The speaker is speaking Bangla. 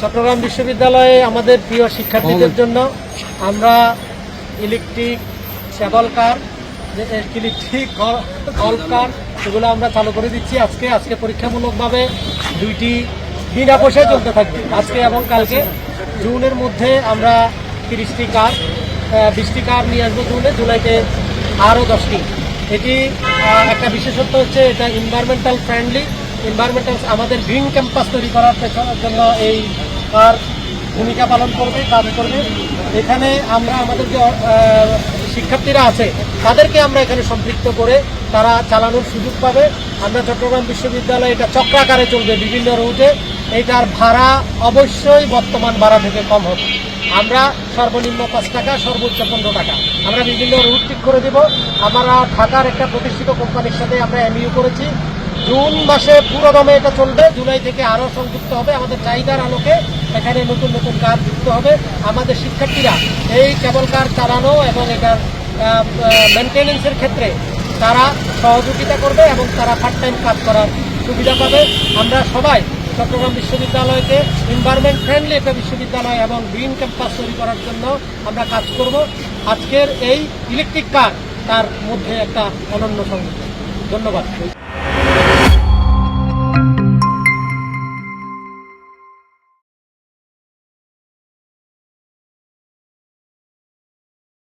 চট্টগ্রাম বিশ্ববিদ্যালয়ে আমাদের প্রিয় শিক্ষার্থীদের জন্য আমরা electric cable car electric golf car সেগুলো আমরা চালু করে দিচ্ছি। আজকে আজকে পরীক্ষামূলকভাবে দুইটি বিনা পয়সায় চলতে থাকবে। আজকে এবং কালকে জুনের মধ্যে আমরা তিরিশটি কার বিশটি কার নিয়ে আসব জুনে। জুলাইতে আরও দশটি। এটি একটা বিশেষত্ব হচ্ছে এটা এনভায়রনমেন্টাল ফ্রেন্ডলি এনভায়রনমেন্টাল আমাদের গ্রিন ক্যাম্পাস তৈরি করার জন্য এই কার ভূমিকা পালন করবে, কাজ করবে। এখানে আমরা আমাদের যে শিক্ষার্থীরা আছে, তাদেরকে আমরা এখানে সম্পৃক্ত করে তারা চালানোর সুযোগ পাবে। আমরা চট্টগ্রাম বিশ্ববিদ্যালয়ে এটা চক্রাকারে চলবে বিভিন্ন রুটে। এইটার ভাড়া অবশ্যই বর্তমান ভাড়া থেকে কম হবে। আমরা সর্বনিম্ন পাঁচ টাকা, সর্বোচ্চ পনেরো টাকা। আমরা বিভিন্ন রুট ঠিক করে দেব। আমরা ঢাকার একটা প্রতিষ্ঠিত কোম্পানির সাথে আমরা এমইউ করেছি। জুন মাসে পুরো দমে এটা চলবে। জুলাই থেকে আরও সংযুক্ত হবে। আমাদের চাহিদার আলোকে এখানে নতুন নতুন কাজ যুক্ত হবে। আমাদের শিক্ষার্থীরা এই কেবল কার চালানো এবং এটার মেনটেনেন্সের ক্ষেত্রে তারা সহযোগিতা করবে এবং তারা পার্ট টাইম কাজ করার সুবিধা পাবে। আমরা সবাই চট্টগ্রাম বিশ্ববিদ্যালয়কে এনভায়রনমেন্ট ফ্রেন্ডলি একটা বিশ্ববিদ্যালয় এবং গ্রিন ক্যাম্পাস তৈরি করার জন্য আমরা কাজ করব। আজকের এই ইলেকট্রিক কার তার মধ্যে একটা অনন্য সংযোগ ধন্যবাদ।